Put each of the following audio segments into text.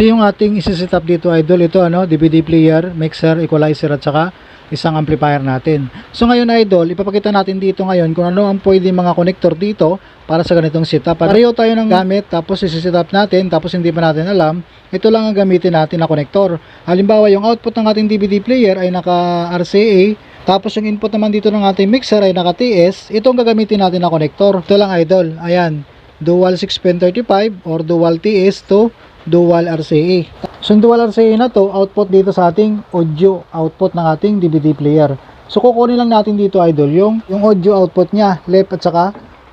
So yung ating isi-set up dito idol, ito ano, DVD player, mixer, equalizer at saka isang amplifier natin. So ngayon idol, ipapakita natin dito ngayon kung ano ang pwede mga connector dito para sa ganitong setup. Pareho tayo ng gamit tapos isi-set up natin tapos hindi pa natin alam, ito lang ang gamitin natin na connector. Halimbawa yung output ng ating DVD player ay naka RCA tapos yung input naman dito ng ating mixer ay naka TS, ito ang gagamitin natin na connector. Ito lang idol, ayan, dual 6.35 or dual TS to dual RCA. So yung dual RCA na to, output dito sa ating audio output ng ating DVD player. So kukunin lang natin dito idol yung yung audio output niya, left at saka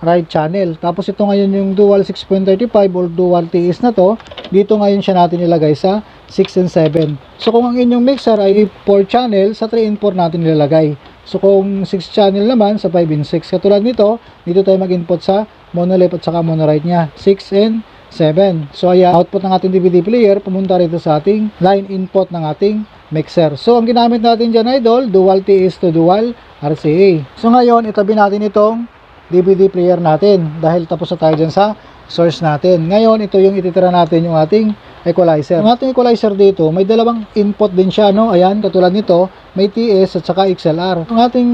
right channel. Tapos ito ngayon yung dual 6.35 or dual TS na to, dito ngayon siya natin ilagay sa 6 and 7. So kung ang inyong mixer ay 4 channel, sa 3 and 4 natin ilalagay. So kung 6 channel naman sa 5 and 6. Katulad nito, dito tayo mag-input sa mono left at saka mono right niya. 6 and 7. So ayan, output ng ating DVD player pumunta rito sa ating line input ng ating mixer. So ang ginamit natin dyan idol, dual TS to dual RCA. So ngayon, itabi natin itong DVD player natin dahil tapos na tayo dyan sa source natin. Ngayon, ito yung ititira natin yung ating equalizer. Ang ating equalizer dito, may dalawang input din siya, no? Ayan, katulad nito, may TS at saka XLR. Ang ating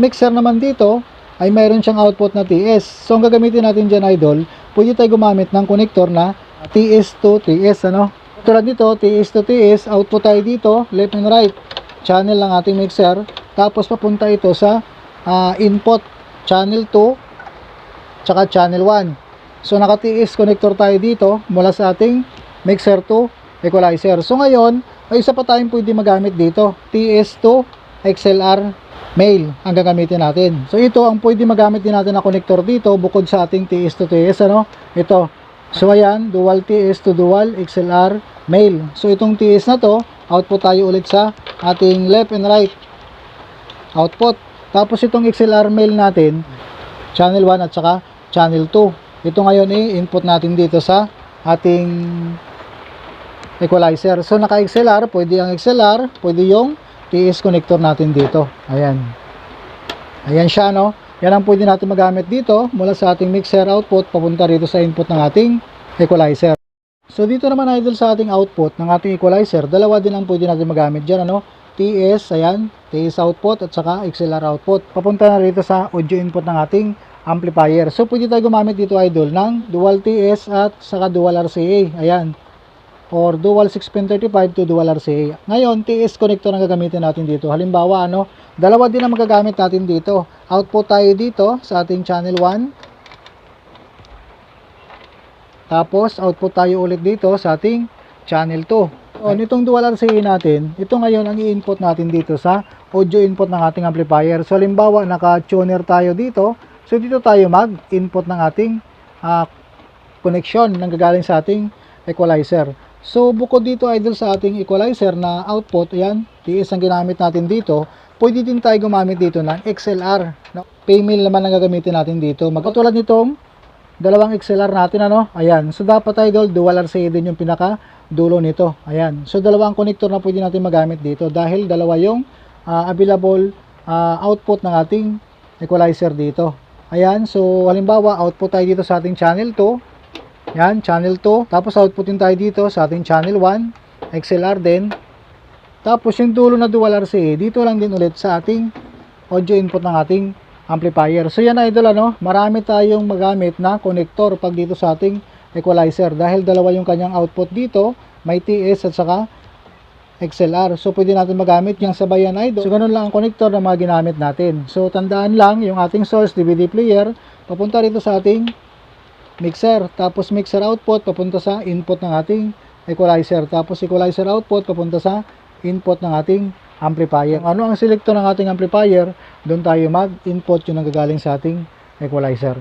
mixer naman dito, ay mayroon siyang output na TS. So, ang gagamitin natin dyan, idol, pwede tayo gumamit ng connector na TS to TS, ano? Tulad nito, TS to TS, output tayo dito, left and right, channel ng ating mixer, tapos papunta ito sa ah, input, channel 2, tsaka channel 1. So, naka-TS connector tayo dito, mula sa ating mixer to equalizer. So, ngayon, may isa pa tayong pwede magamit dito, TS to XLR mail ang gagamitin natin. So ito ang pwede magamit din natin na connector dito bukod sa ating TS to TS ano. Ito. So ayan, dual TS to dual XLR mail. So itong TS na to, output tayo ulit sa ating left and right output. Tapos itong XLR mail natin, channel 1 at saka channel 2. Ito ngayon eh, input natin dito sa ating equalizer. So naka XLR, pwede ang XLR, pwede yung TS connector natin dito. Ayan. Ayan siya, no? Yan ang pwede natin magamit dito mula sa ating mixer output papunta rito sa input ng ating equalizer. So dito naman idol sa ating output ng ating equalizer, dalawa din ang pwede natin magamit dyan, ano? TS, ayan, TS output at saka XLR output. Papunta na rito sa audio input ng ating amplifier. So pwede tayo gumamit dito idol ng dual TS at saka dual RCA. Ayan or dual 6.35 to dual RCA. Ngayon, TS connector ang gagamitin natin dito. Halimbawa, ano, dalawa din ang magagamit natin dito. Output tayo dito sa ating channel 1. Tapos, output tayo ulit dito sa ating channel 2. O, nitong dual RCA natin, ito ngayon ang i-input natin dito sa audio input ng ating amplifier. So, halimbawa, naka-tuner tayo dito. So, dito tayo mag-input ng ating ah, connection nang gagaling sa ating equalizer. So, bukod dito idol sa ating equalizer na output, ayan, TS ang ginamit natin dito, pwede din tayo gumamit dito ng XLR. No? Paymail naman ang gagamitin natin dito. Magkatulad nitong dalawang XLR natin, ano? Ayan. So, dapat idol, dual RCA din yung pinaka dulo nito. Ayan. So, dalawang connector na pwede natin magamit dito dahil dalawa yung ah, available ah, output ng ating equalizer dito. Ayan. So, halimbawa, output tayo dito sa ating channel 2. Yan, channel 2. Tapos outputin tayo dito sa ating channel 1. XLR din. Tapos yung dulo na dual RCA, dito lang din ulit sa ating audio input ng ating amplifier. So yan idol ano, marami tayong magamit na connector pag dito sa ating equalizer. Dahil dalawa yung kanyang output dito, may TS at saka XLR. So pwede natin magamit yung sabayan idol. So ganun lang ang connector na mga ginamit natin. So tandaan lang yung ating source DVD player, papunta rito sa ating mixer. Tapos mixer output papunta sa input ng ating equalizer. Tapos equalizer output papunta sa input ng ating amplifier. Ano ang selector ng ating amplifier? Doon tayo mag-input yung nanggagaling sa ating equalizer.